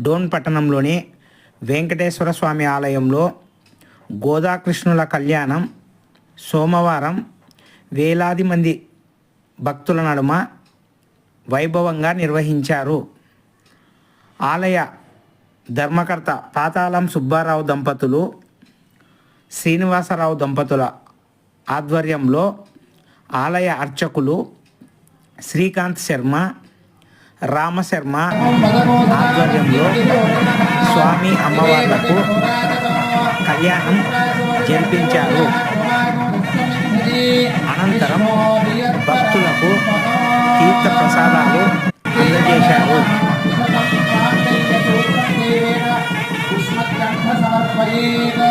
డోన్ పట్టణంలోని వెంకటేశ్వర స్వామి ఆలయంలో గోదాకృష్ణుల కళ్యాణం సోమవారం వేలాది మంది భక్తుల నడుమ వైభవంగా నిర్వహించారు. ఆలయ ధర్మకర్త పాతాళం సుబ్బారావు దంపతులు శ్రీనివాసరావు దంపతుల ఆధ్వర్యంలో ఆలయ అర్చకులు శ్రీకాంత్ శర్మ రామశర్మ ఆధ్వర్యంలో స్వామి అమ్మవార్లకు కళ్యాణం జరిపించారు. అనంతరం భక్తులకు తీర్థ ప్రసాదాలు అందజేశారు సమర్పయేత్.